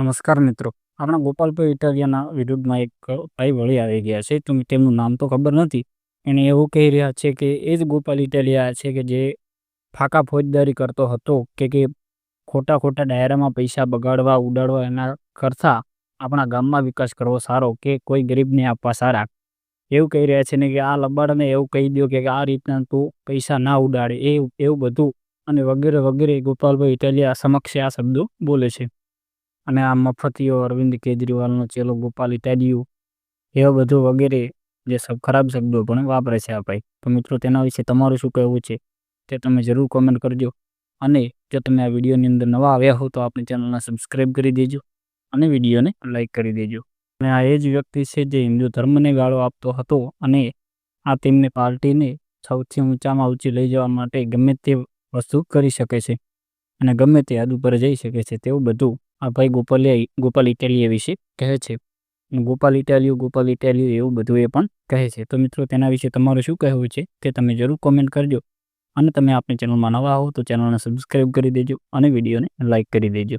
નમસ્કાર મિત્રો. આપણા ગોપાલભાઈ ઇટાલિયાના વિરુદ્ધમાં એક ભાઈ વળી આવી ગયા છે. તો તેમનું નામ તો ખબર નથી. એને એવું કહી રહ્યા છે કે એ જ ગોપાલ ઇટાલિયા છે કે જે ફાકા ફોજદારી કરતો હતો કે કે ખોટા ખોટા ડાયરામાં પૈસા બગાડવા, ઉડાડવા એના કરતાં આપણા ગામમાં વિકાસ કરવો સારો કે કોઈ ગરીબને આપવા સારા. એવું કહી રહ્યા છે ને કે આ લબાડને એવું કહી દો કે આ રીતના તું પૈસા ના ઉડાડે. એ એવું બધું અને વગેરે વગેરે ગોપાલભાઈ ઇટાલિયા સમક્ષ આ શબ્દો બોલે છે. અને આ મફતીઓ, અરવિંદ કેજરીવાલનો ચેલો, ગોપાલ ઇટાલિયું એવા બધું વગેરે જે સબ ખરાબ શબ્દો પણ વાપરે છે આ ભાઈ. તો મિત્રો, તેના વિશે તમારું શું કહેવું છે, તે તમે જરૂર કોમેન્ટ કરજો. અને જો તમે આ વિડીયોની અંદર નવા આવ્યા હો, તો આપણી ચેનલને સબસ્ક્રાઈબ કરી દેજો અને વિડીયોને લાઇક કરી દેજો. અને આ એ જ વ્યક્તિ છે, જે હિન્દુ ધર્મને ગાળો આપતો હતો અને આ તેમની પાર્ટીને સૌથી ઊંચામાં ઊંચી લઈ જવા માટે ગમે તે વસ્તુ કરી શકે છે અને ગમે તે હદ ઉપર જઈ શકે છે, તેવું બધું આ ભાઈ ગોપાલિયા ગોપાલ ઇટાલિયા વિશે કહે છે. ગોપાલ ઇટાલિયો ગોપાલ ઇટાલિયો એવું બધું એ પણ કહે છે. તો મિત્રો તેના વિશે તમારું શું કહેવું છે તે તમે જરૂર કોમેન્ટ કરજો અને તમે આપણી ચેનલમાં નવા હો તો ચેનલને સબસ્ક્રાઈબ કરી દેજો અને વિડીયોને લાઇક કરી દેજો.